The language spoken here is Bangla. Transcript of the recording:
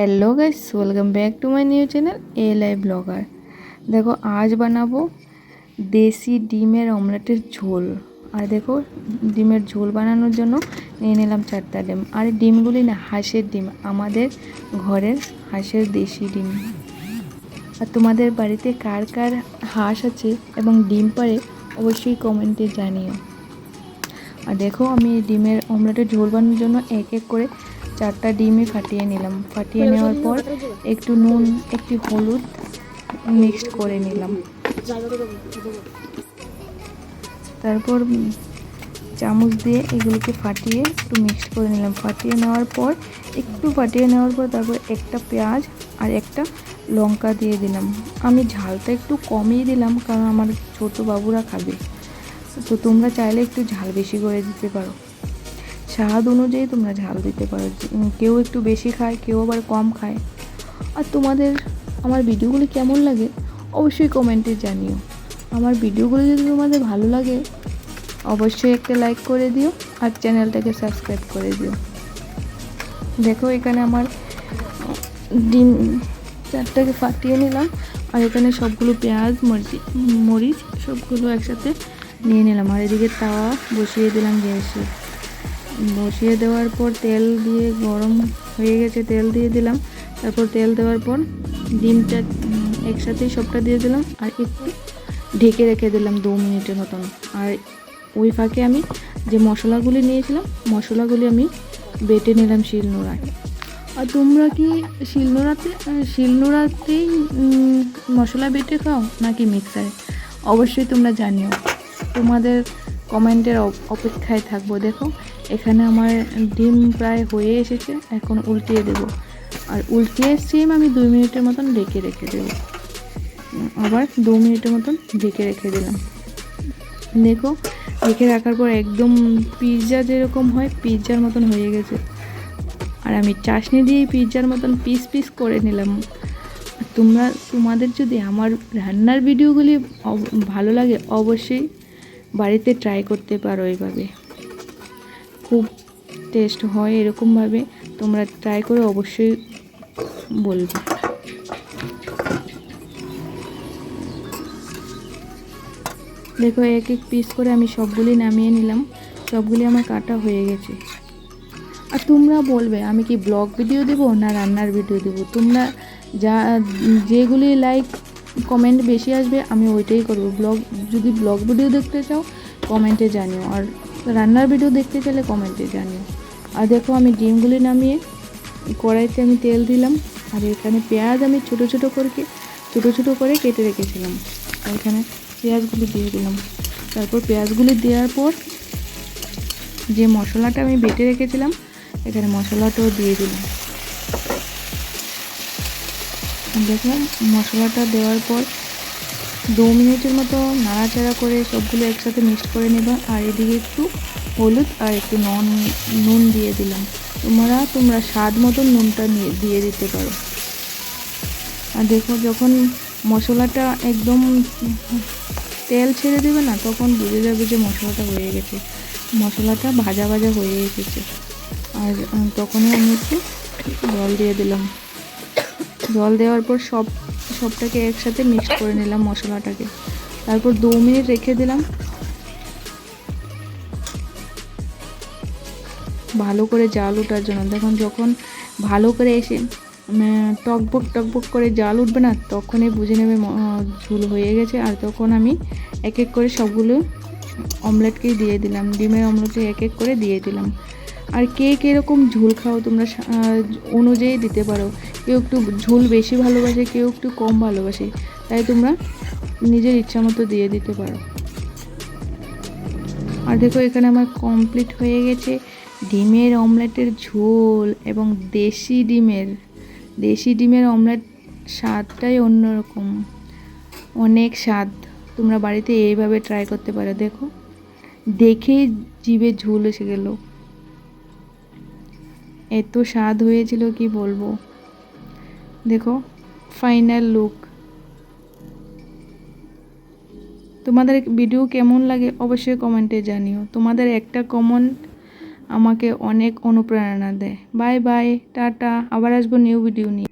Hello guys welcome back to my new channel এ লাই ব্লগার দেখো, আজ বানাবো দেশি ডিমের অমলেটের ঝোল। আর দেখো, ডিমের ঝোল বানানোর জন্য নিয়ে নিলাম চারটা ডিম। আর ডিমগুলি না, হাঁসের ডিম, আমাদের ঘরের হাঁসের দেশি ডিম। আর তোমাদের বাড়িতে কার কার হাঁস আছে এবং ডিম পারে, অবশ্যই কমেন্টে জানিও। আর দেখো, আমি ডিমের অমলেটের ঝোল বানানোর জন্য এক এক করে চারটা ডিমই ফাটিয়ে নিলাম। ফাটিয়ে নেওয়ার পর একটু নুন, একটু হলুদ মিক্সড করে নিলাম। তারপর চামচ দিয়ে এগুলোকে ফাটিয়ে একটু মিক্সড করে নিলাম। ফাটিয়ে নেওয়ার পর, একটু ফাটিয়ে নেওয়ার পর তারপর একটা পেঁয়াজ আর একটা লঙ্কা দিয়ে দিলাম। আমি ঝালটা একটু কমই দিলাম কারণ আমার ছোট বাবুরা খাবে। তো তোমরা চাইলে একটু ঝাল বেশি করে দিতে পারো। স্বাদ অনুযায়ী তোমরা ঝাল দিতে পারো। কেউ একটু বেশি খায়, কেউ আবার কম খায়। আর তোমাদের, আমার ভিডিওগুলি কেমন লাগে অবশ্যই কমেন্টে জানিও। আমার ভিডিওগুলো যদি তোমাদের ভালো লাগে, অবশ্যই একটা লাইক করে দিও আর চ্যানেলটাকে সাবস্ক্রাইব করে দিও। দেখো এখানে আমার, ডিম চারটাকে ফাটিয়ে নিলাম আর এখানে সবগুলো পেঁয়াজ, মরিচ মরিচ সবগুলো একসাথে নিয়ে নিলাম। আর এদিকে তাওয়া বসিয়ে দিলাম গ্যাসে। বসিয়ে দেওয়ার পর তেল দিয়ে গরম হয়ে গেছে, তেল দিয়ে দিলাম। তারপর তেল দেওয়ার পর ডিমটা একসাথেই সবটা দিয়ে দিলাম আর একটু ঢেকে রেখে দিলাম দু মিনিটের মতন। আর ওই ফাঁকে আমি যে মশলাগুলি নিয়েছিলাম, মশলাগুলি আমি বেটে নিলাম শিলনোড়ায়। আর তোমরা কি শিলনোড়াতে শিলনোড়াতেই মশলা বেটে খাও নাকি মিক্সারে? অবশ্যই তোমরা জানিও। তোমাদের কমেন্টের অপ- অপেক্ষায় থাকব, দেখো। এখানে আমার ডিম প্রায় হয়ে এসেছে, এখন উল্টিয়ে দেবো। আর উল্টিয়ে সেম আমি দুই মিনিটের মতন ডেকে রেখে দেবো। আবার দু মিনিটের মতন ডেকে রেখে দিলাম। দেখো রেখে রাখার পর একদম পিৎজা যেরকম হয় পিৎজার মতন হয়ে গেছে। আর আমি চাশনি দিয়ে পিৎজার মতন পিস পিস করে নিলাম। তোমরা, তোমাদের যদি আমার রান্নার ভিডিওগুলি ভালো লাগে, অবশ্যই বাড়িতে ট্রাই করতে পারো এইভাবে। খুব টেস্ট হয়, এরকমভাবে তোমরা ট্রাই করে অবশ্যই বলবে। দেখো, এক এক পিস করে আমি সবগুলি নামিয়ে নিলাম, সবগুলি আমার কাটা হয়ে গেছে। আর তোমরা বলবে, আমি কি ব্লগ ভিডিও দেবো না রান্নার ভিডিও দেবো? তোমরা যা, যেগুলি লাইক কমেন্ট বেশি আসবে, আমি ওইটাই করব। ব্লগ যদি ব্লগ ভিডিও দেখতে চাও কমেন্টে জানিও। আর রান্নার ভিডিও দেখতে চাইলে কমেন্টে জানিও। আর দেখো আমি ডিমগুলি নামিয়ে কড়াইতে আমি তেল দিলাম। আর এখানে পেঁয়াজ আমি ছোটো ছোটো করে ছোটো ছোটো করে কেটে রেখেছিলাম। এখানে পেঁয়াজগুলি দিয়ে দিলাম। তারপর পেঁয়াজগুলি দেওয়ার পর যে মশলাটা আমি বেটে রেখেছিলাম, এখানে মশলাটাও দিয়ে দিলাম। দেখলাম মশলাটা দেওয়ার পর দু মিনিটের মতো নাড়াচাড়া করে সবগুলো একসাথে মিক্সড করে নেবা। আর এদিকে একটু হলুদ আর একটু নুন নুন দিয়ে দিলাম। তোমরা তোমরা স্বাদ মতো নুনটা নিয়ে, দিয়ে দিতে পারো। আর দেখো, যখন মশলাটা একদম তেল ছেড়ে দেবে না, তখন বুঝে যাবে যে মশলাটা হয়ে গেছে। মশলাটা ভাজা ভাজা হয়ে এসেছে। আর তখনই আমি একটু জল দিয়ে দিলাম। জল দেওয়ার পর সব সবটাকে একসাথে মিক্স করে নিলাম মশলাটাকে। তারপর দু মিনিট রেখে দিলাম। ভালো করে জাল ওঠার জন্য। দেখুন, যখন ভালো করে এসে টকবক টকবক করে জাল উঠবে না, তখনই বুঝে নেবে ঝোল হয়ে গেছে। আর তখন আমি এক এক করে সবগুলো অমলেটকেই দিয়ে দিলাম। ডিমের অমলেটকে এক এক করে দিয়ে দিলাম। আর কে কীরকম ঝোল খাও তোমরা অনুযায়ী দিতে পারো। কেউ একটু ঝোল বেশি ভালোবাসে, কেউ একটু কম ভালোবাসে, তাই তোমরা নিজের ইচ্ছা মতো দিয়ে দিতে পারো। আর দেখো, এখানে আমার কমপ্লিট হয়ে গেছে ডিমের অমলেটের ঝোল এবং দেশি ডিমের দেশি ডিমের অমলেট স্বাদটাই অন্যরকম। অনেক স্বাদ। তোমরা বাড়িতে এইভাবে ট্রাই করতে পারো। দেখো, দেখেই জিভে ঝোল এসে গেল। এত স্বাদ হয়েছিল কি বলব? দেখো ফাইনাল লুক তোমাদের ভিডিও কেমন লাগে অবশ্যই কমেন্টে জানিও। তোমাদের একটা কমেন্ট আমাকে অনেক অনুপ্রেরণা দেয়। বাই বাই টাটা, আবার আসব নিউ ভিডিও নিয়ে।